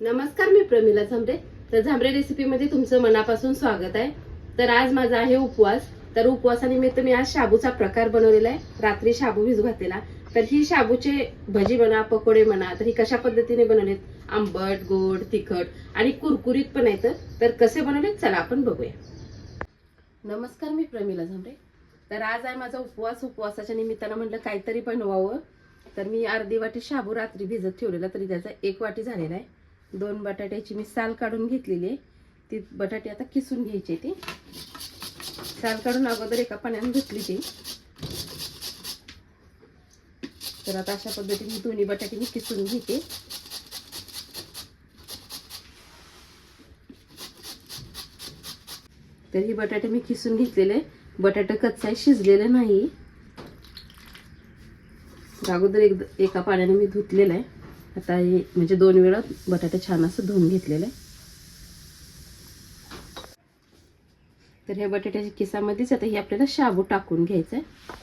नमस्कार मी प्रमिला झांबरे. तर झांबरे रेसिपीमध्ये तुमचं मनापासून स्वागत आहे. तर आज माझा आहे उपवास. तर उपवासानिमित्त मी आज शाबूचा प्रकार बनवलेला आहे. रात्री शाबू भिजू घातलेला. तर ही शाबूचे भजी म्हणा पकोडे म्हणा तर ही कशा पद्धतीने बनवलेत? आंबट गोड तिखट आणि कुरकुरीत पण आहेत तर कसे बनवलेत? चला आपण बघूया. नमस्कार मी प्रमिला झांबरे. तर आज आहे माझा उपवास. उपवासाच्या निमित्तानं म्हटलं काहीतरी बनवावं. तर मी अर्धी वाटी शाबू रात्री भिजत ठेवलेला तरी त्याचा एक वाटी झालेला आहे. दोन बटाट्याची मी साल काढून घेतलेली आहे. ती बटाटे आता किसून घ्यायची ती. साल काढून अगोदर एका पाण्याने धुतली ती. तर आता अशा पद्धतीने दोन्ही बटाटे मी किसून घेते. तर ही बटाटे मी किसून घेतलेले बटाटे कच्चा शिजलेले नाही. अगोदर एक एका पाण्याने मी धुतलेलं आहे. आता हे म्हणजे दोन वेळा बटाटा छान असं धुवून घेतलेलं. आहे तर ह्या बटाट्याच्या किसामध्येच आता हे आपल्याला शाबू टाकून घ्यायचं आहे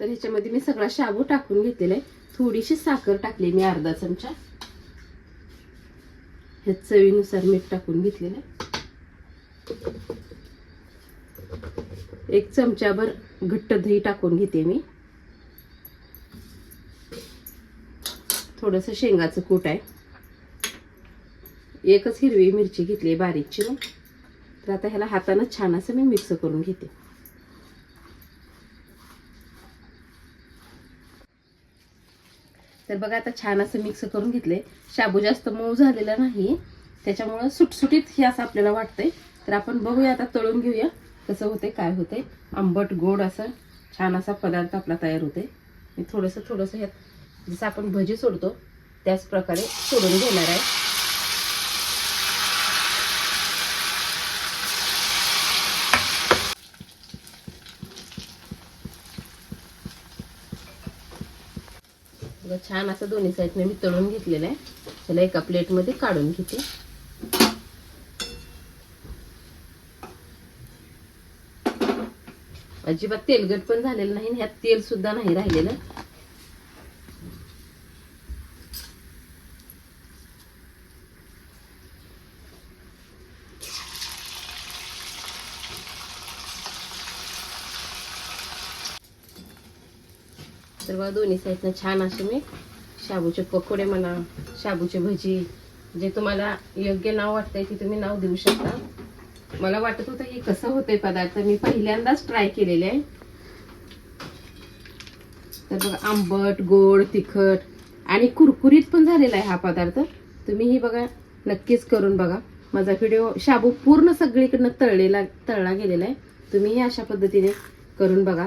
तर ह्याच्यामध्ये मी सगळा शाबू टाकून घेतलेला आहे थोडीशी साखर टाकली मी अर्धा चमचा. ह्या चवीनुसार मीठ टाकून घेतलेलं आहे. एक चमचाभर घट्ट दही टाकून घेते मी. थोडंसं शेंगाचं कूट आहे. एकच हिरवी मिरची घेतली आहे बारीक चिरून तर आता ह्याला हातानं छान असं मी मिक्स करून घेते. तर बघा आता छान असं मिक्स करून घेतले शाबू जास्त मऊ झालेला नाही. त्याच्यामुळं सुटसुटीत हे असं आपल्याला वाटतंय. तर आपण बघूया आता तळून घेऊया कसं होते काय होते आंबट गोड असं छान असा पदार्थ आपला तयार होते मी थोडंसं थोडंसं ह्यात जसं आपण भजी सोडतो त्याच प्रकारे सोडून घेणार आहे. छान असं दोन्ही साईडने मी तळून घेतलेलं आहे. त्याला एका प्लेटमध्ये काढून घेते. अजिबात तेलगट पण झालेलं नाही ह्यात तेल सुद्धा नाही राहिलेलं. तर बघा दोन्ही साईडनं छान असे मी शाबूचे पकोडे म्हणा शाबूचे भजी जे तुम्हाला योग्य नाव वाटतंय ते तुम्ही नाव देऊ शकता. मला वाटत होतं हे कसं होतंय पदार्थ मी पहिल्यांदाच ट्राय केलेले आहे. तर बघा आंबट गोड तिखट आणि कुरकुरीत पण झालेला आहे हा पदार्थ. तुम्ही ही बघा नक्कीच करून बघा. माझा व्हिडिओ शाबू पूर्ण सगळीकडनं तळलेला तळला गेलेला आहे. तुम्हीही अशा पद्धतीने करून बघा.